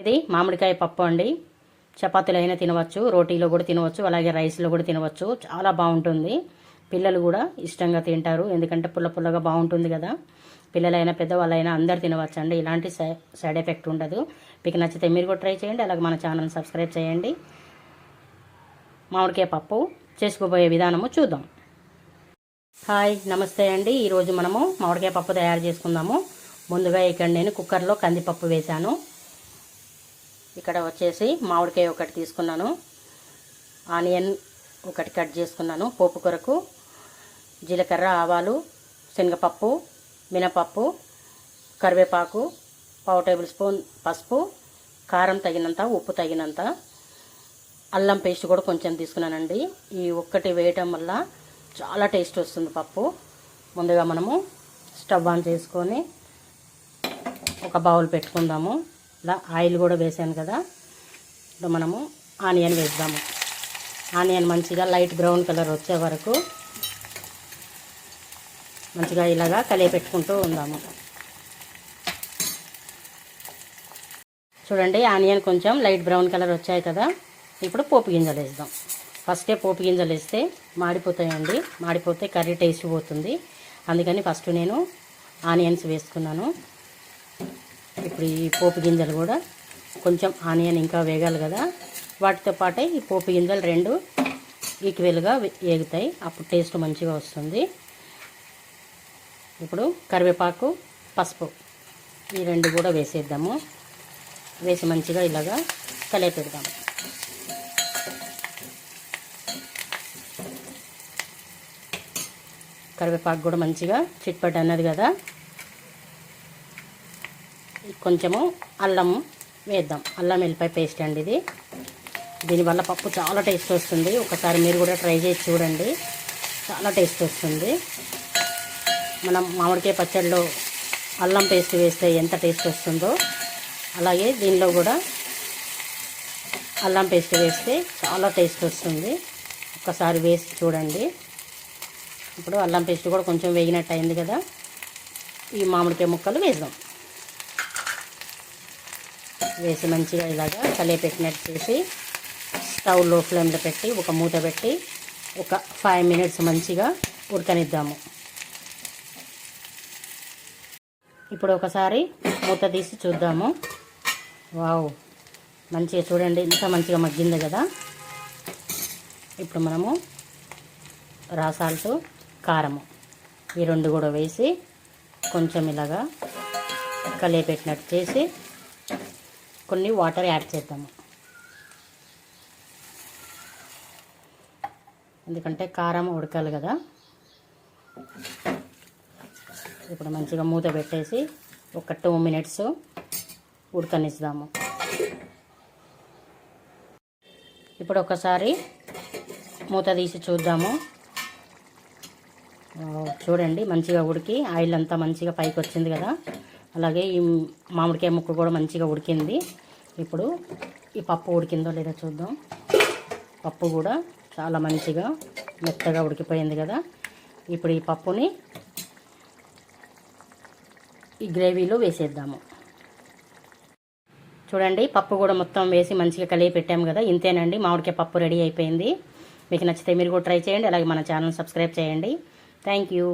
ఇది మామిడికాయ పప్పు అండి. చపాతీలు అయినా తినవచ్చు రోటీలో కూడా తినవచ్చు అలాగే రైస్లో కూడా తినవచ్చు. చాలా బాగుంటుంది. పిల్లలు కూడా ఇష్టంగా తింటారు ఎందుకంటే పుల్ల పుల్లగా బాగుంటుంది కదా. పిల్లలైనా పెద్దవాళ్ళైనా అందరు తినవచ్చు అండి ఇలాంటి సైడ్ ఎఫెక్ట్ ఉండదు. మీకు నచ్చితే మీరు కూడా ట్రై చేయండి. అలాగే మన ఛానల్ సబ్స్క్రైబ్ చేయండి. మామిడికాయ పప్పు చేసుకోబోయే విధానము చూద్దాం. హాయ్ నమస్తే అండి. ఈరోజు మనము మామిడికాయ పప్పు తయారు చేసుకుందాము. ముందుగా ఇక్కడ నేను కుక్కర్లో కందిపప్పు వేశాను. ఇక్కడ వచ్చేసి మామిడికాయ ఒకటి తీసుకున్నాను. ఆనియన్ ఒకటి కట్ చేసుకున్నాను. పోపు కొరకు జీలకర్ర ఆవాలు శనగపప్పు మినపప్పు కరివేపాకు పావు టేబుల్ స్పూన్ పసుపు కారం తగినంత ఉప్పు తగినంత అల్లం పేస్ట్ కూడా కొంచెం తీసుకున్నానండి. ఈ ఒక్కటి వేయటం వల్ల చాలా టేస్ట్ వస్తుంది పప్పు. ముందుగా మనము స్టవ్ ఆన్ చేసుకొని ఒక బౌల్ పెట్టుకుందాము. ఇలా ఆయిల్ కూడా వేసాను కదా. ఇప్పుడు మనము ఆనియన్ వేద్దాము. ఆనియన్ మంచిగా లైట్ బ్రౌన్ కలర్ వచ్చే వరకు మంచిగా ఇలాగా కలియపెట్టుకుంటూ ఉందాము. చూడండి ఆనియన్ కొంచెం లైట్ బ్రౌన్ కలర్ వచ్చాయి కదా. ఇప్పుడు పోపు గింజలు వేద్దాం. ఫస్టే పోపు గింజలు వేస్తే మాడిపోతాయండి. మాడిపోతే కర్రీ టేస్ట్ పోతుంది. అందుకని ఫస్ట్ నేను ఆనియన్స్ వేసుకున్నాను. ఇప్పుడు ఈ పోపు గింజలు కూడా కొంచెం ఆనియన్ ఇంకా వేగాలి కదా. వాటితో పాటే ఈ పోపు గింజలు రెండు ఈక్వెల్గా వేగుతాయి. అప్పుడు టేస్ట్ మంచిగా వస్తుంది. ఇప్పుడు కరివేపాకు పసుపు ఈ రెండు కూడా వేసేద్దాము. వేసి మంచిగా ఇలాగా కలిపెడదాము కరివేపాకు కూడా మంచిగా చిట్పట్ అన్నది కదా. కొంచెము అల్లం వేద్దాం. అల్లం వెల్లిపాయ పేస్ట్ అండి ఇది. దీనివల్ల పప్పు చాలా టేస్ట్ వస్తుంది. ఒకసారి మీరు కూడా ట్రై చేసి చూడండి. చాలా టేస్ట్ వస్తుంది. మనం మామిడికాయ పచ్చడిలో అల్లం పేస్ట్ వేస్తే ఎంత టేస్ట్ వస్తుందో అలాగే దీనిలో కూడా అల్లం పేస్ట్ వేస్తే చాలా టేస్ట్ వస్తుంది. ఒకసారి వేసి చూడండి. ఇప్పుడు అల్లం పేస్ట్ కూడా కొంచెం వేగినట్టు అయింది కదా. ఈ మామిడికాయ ముక్కలు వేద్దాం. వేసి మంచిగా ఇలాగా కలియపెట్టినట్టు చేసి స్టవ్లో ఫ్లేమ్లో పెట్టి ఒక మూత పెట్టి ఒక ఫైవ్ మినిట్స్ మంచిగా ఉడకనిద్దాము. ఇప్పుడు ఒకసారి మూత తీసి చూద్దాము. వావ్ మంచిగా చూడండి ఇంత మంచిగా మగ్గింది కదా. ఇప్పుడు మనము రాసాల్ట్ కారము ఈ రెండు కూడా వేసి కొంచెం ఇలాగా కలియపెట్టినట్టు చేసి కొన్ని వాటర్ యాడ్ చేద్దాము. ఎందుకంటే కారం ఉడకాలి కదా. ఇప్పుడు మంచిగా మూత పెట్టేసి ఒక టూ మినిట్స్ ఉడకనిస్తాము. ఇప్పుడు ఒకసారి మూత తీసి చూద్దాము. చూడండి మంచిగా ఉడికి ఆయిల్ అంతా మంచిగా పైకి వచ్చింది కదా. అలాగే ఈ మామిడికాయ ముక్క కూడా మంచిగా ఉడికింది. ఇప్పుడు ఈ పప్పు ఉడికిందో లేదో చూద్దాం. పప్పు కూడా చాలా మంచిగా మెత్తగా ఉడికిపోయింది కదా. ఇప్పుడు ఈ పప్పుని ఈ గ్రేవీలో వేసేద్దాము. చూడండి పప్పు కూడా మొత్తం వేసి మంచిగా కలిగి పెట్టాము కదా. ఇంతేనండి మామిడికాయ పప్పు రెడీ అయిపోయింది. మీకు నచ్చితే మీరు కూడా ట్రై చేయండి. అలాగే మన ఛానల్ సబ్స్క్రైబ్ చేయండి. Thank you.